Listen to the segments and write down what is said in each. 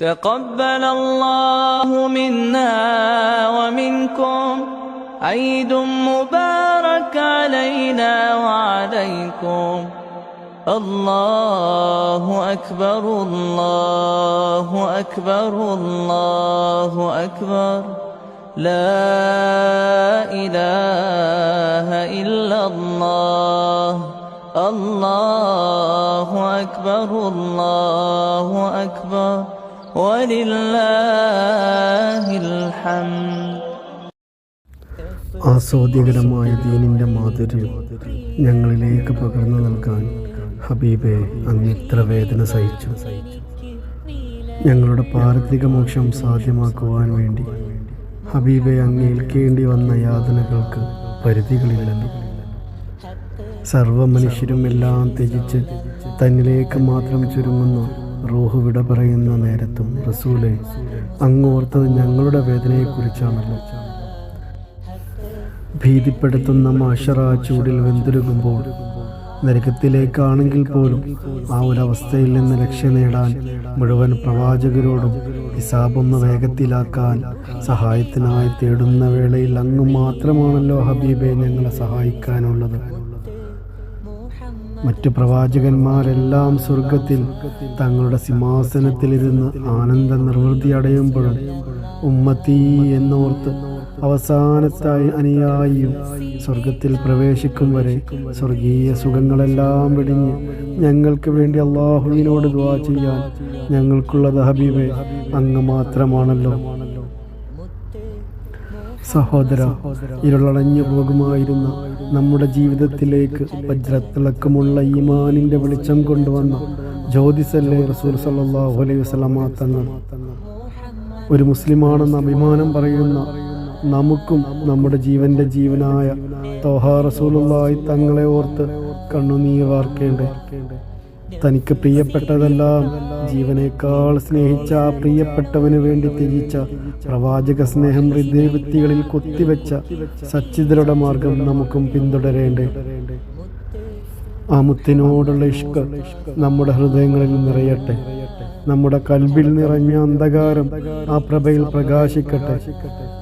تقبل الله منا ومنكم. عيد مبارك علينا وعليكم. الله أكبر الله أكبر الله أكبر. لا إله إلا الله. الله أكبر الله أكبر. ആസ്വാദ്യകരമായ ദീനിന്റെ മാധുര്യം ഞങ്ങളിലേക്ക് പകർന്നു നൽകാൻ ഹബീബെ അങ്ങിത്ര വേദന സഹിച്ചു. ഞങ്ങളുടെ പാരത്രിക മോക്ഷം സാധ്യമാക്കുവാൻ വേണ്ടി ഹബീബെ അങ്ങ് ഏൽക്കേണ്ടി വന്ന യാതനകൾക്ക് പരിധികളില്ലെന്ന്. സർവ മനുഷ്യരും എല്ലാം ത്യജിച്ച് തന്നിലേക്ക് മാത്രം ചുരുങ്ങുന്ന. റൂഹ് വിട പറയുന്ന നേരത്തും റസൂലെ അങ്ങോർത്തത് ഞങ്ങളുടെ വേദനയെക്കുറിച്ചാണല്ലോ. ഭീതിപ്പെടുത്തുന്ന മാഷറ ചൂടിൽ വെന്തുരുകുമ്പോൾ നരകത്തിലേക്കാണെങ്കിൽ പോലും ആ ഒരവസ്ഥയിൽ നിന്ന് രക്ഷ നേടാൻ മുഴുവൻ പ്രവാചകരോടും ഹിസാബൊന്ന് വേഗത്തിലാക്കാൻ സഹായത്തിനായി തേടുന്ന വേളയിൽ അങ്ങ് മാത്രമാണല്ലോ ഹബീബെ ഞങ്ങളെ സഹായിക്കാനുള്ളത്. മറ്റു പ്രവാചകന്മാരെല്ലാം സ്വർഗത്തിൽ തങ്ങളുടെ സിംഹാസനത്തിലിരുന്ന് ആനന്ദ നിർവൃത്തി അടയുമ്പോഴും ഉമ്മത്തീ എന്നോർത്ത് അവസാനത്തായി അനുയായിയും സ്വർഗത്തിൽ പ്രവേശിക്കും വരെ സ്വർഗീയ സുഖങ്ങളെല്ലാം വെടിഞ്ഞ് ഞങ്ങൾക്ക് വേണ്ടി അള്ളാഹുവിനോട് ദുവാ ചെയ്യാൻ ഞങ്ങൾക്കുള്ളത് ഹബീബെ അങ്ങ് മാത്രമാണല്ലോ. സഹോദര ഇരുളടഞ്ഞു പോകുമായിരുന്ന നമ്മുടെ ജീവിതത്തിലേക്ക് വജ്രത്തിളക്കമുള്ള ഈമാനിന്റെ വെളിച്ചം കൊണ്ടുവന്ന ജ്യോതിസല്ലേ റസൂൽ സല്ലാഹു അലൈഹി തങ്ങൾ. ഒരു മുസ്ലിമാണെന്ന് അഭിമാനം പറയുന്ന നമുക്കും നമ്മുടെ ജീവന്റെ ജീവനായ തോഹാ റസൂലുള്ളാഹി തങ്ങളെ ഓർത്ത് കണ്ണുനീർ വാർക്കേണ്ടേ. തനിക്ക് പ്രിയപ്പെട്ടതെല്ലാം ജീവനേക്കാൾ സ്നേഹിച്ച ആ പ്രിയപ്പെട്ടവന് വേണ്ടി ത്യജിച്ച പ്രവാചക സ്നേഹം ഹൃദയവൃത്തികളിൽ കൊത്തിവെച്ച സച്ചിതരുടെ മാർഗം നമുക്കും പിന്തുടരേണ്ടേ. ആ മുത്തിനോടുള്ള നമ്മുടെ ഹൃദയങ്ങളിൽ നിറയട്ടെ. നമ്മുടെ കൽബിൽ നിറഞ്ഞ അന്ധകാരം ആ പ്രഭയിൽ പ്രകാശിക്കട്ടെ.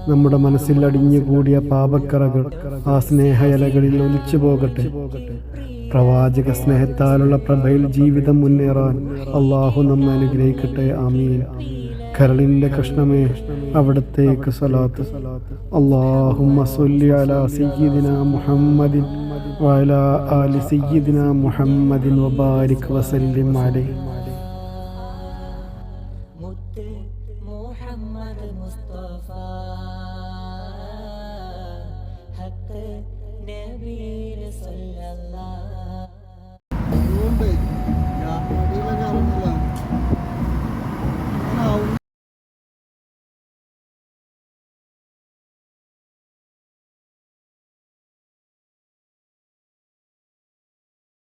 നമ്മുടെ മനസ്സിൽ അടിഞ്ഞുകൂടിയ പാപക്കറകൾ ആ സ്നേഹയലകളിൽ ഒലിച്ചു പോകട്ടെ പ്രവാചക സ്നേഹത്താലുള്ള പ്രഭയിൽ ജീവിതം മുന്നേറാൻ അള്ളാഹു നമ്മെ അനുഗ്രഹിക്കട്ടെ ആമീൻ. കരളിന്റെ കൃഷ്ണമേ അവിടത്തേക്ക് സലാത്ത് അള്ളാഹുമ്മ സല്ലി അലാ സയ്യിദിന മുഹമ്മദിൻ വഅലാ ആലി സയ്യിദിന മുഹമ്മദിൻ വബാരിക് വസല്ലിം അലൈഹി മുത്ത് മുഹമ്മദ്